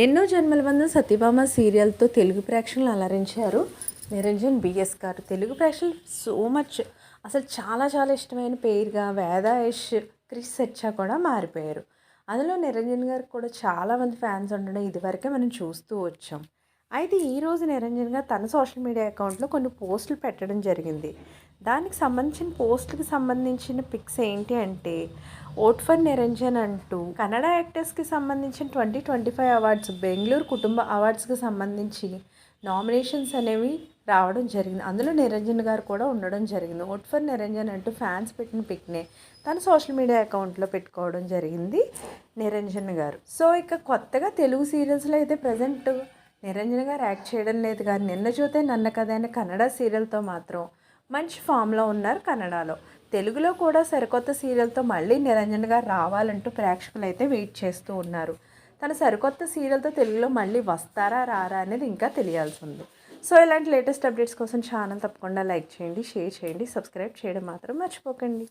ఎన్నెన్నో జన్మల వంద సత్యభామ సీరియల్తో తెలుగు ప్రేక్షకులను అలరించారు. నిరంజన్ బిఎస్ గారు. తెలుగు ప్రేక్షకులు సో మచ్. అసలు చాలా చాలా ఇష్టమైన పేరుగా వేదాయష్ క్రిస్ సెచ్చా కూడా మారిపోయారు. అందులో నిరంజన్ గారికి కూడా చాలామంది ఫ్యాన్స్ ఉండడం ఇదివరకే మనం చూస్తూ వచ్చాం. అయితే ఈరోజు నిరంజన్ గారు తన సోషల్ మీడియా అకౌంట్లో కొన్ని పోస్టులు పెట్టడం జరిగింది. దానికి సంబంధించిన పోస్టులకు సంబంధించిన పిక్స్ ఏంటి అంటే ఓట్ ఫర్ నిరంజన్ అంటూ కన్నడ యాక్టర్స్కి సంబంధించిన twenty twenty five awards Bengaluru కుటుంబ అవార్డ్స్కి సంబంధించి నామినేషన్స్ అనేవి రావడం జరిగింది. అందులో నిరంజన్ గారు కూడా ఉండడం జరిగింది. ఓట్ ఫర్ నిరంజన్ అంటూ ఫ్యాన్స్ పెట్టిన పిక్నే తన సోషల్ మీడియా అకౌంట్లో పెట్టుకోవడం జరిగింది నిరంజన్ గారు. సో ఇక కొత్తగా తెలుగు సీరియల్స్లో అయితే ప్రజెంట్ నిరంజన్ గారు యాక్ట్ చేయడం లేదు కానీ నిన్న చూతే నన్న కథ అయిన కన్నడ సీరియల్తో మాత్రం మంచి ఫామ్లో ఉన్నారు కన్నడలో. తెలుగులో కూడా సరికొత్త సీరియల్తో మళ్ళీ నిరంజన్ గారు రావాలంటూ ప్రేక్షకులు అయితే వెయిట్ చేస్తూ ఉన్నారు. తన సరికొత్త సీరియల్తో తెలుగులో మళ్ళీ వస్తారా రారా అనేది ఇంకా తెలియాల్సి ఉంది. సో ఇలాంటి లేటెస్ట్ అప్డేట్స్ కోసం ఛానల్ తప్పకుండా లైక్ చేయండి షేర్ చేయండి సబ్స్క్రైబ్ చేయడం మాత్రం మర్చిపోకండి.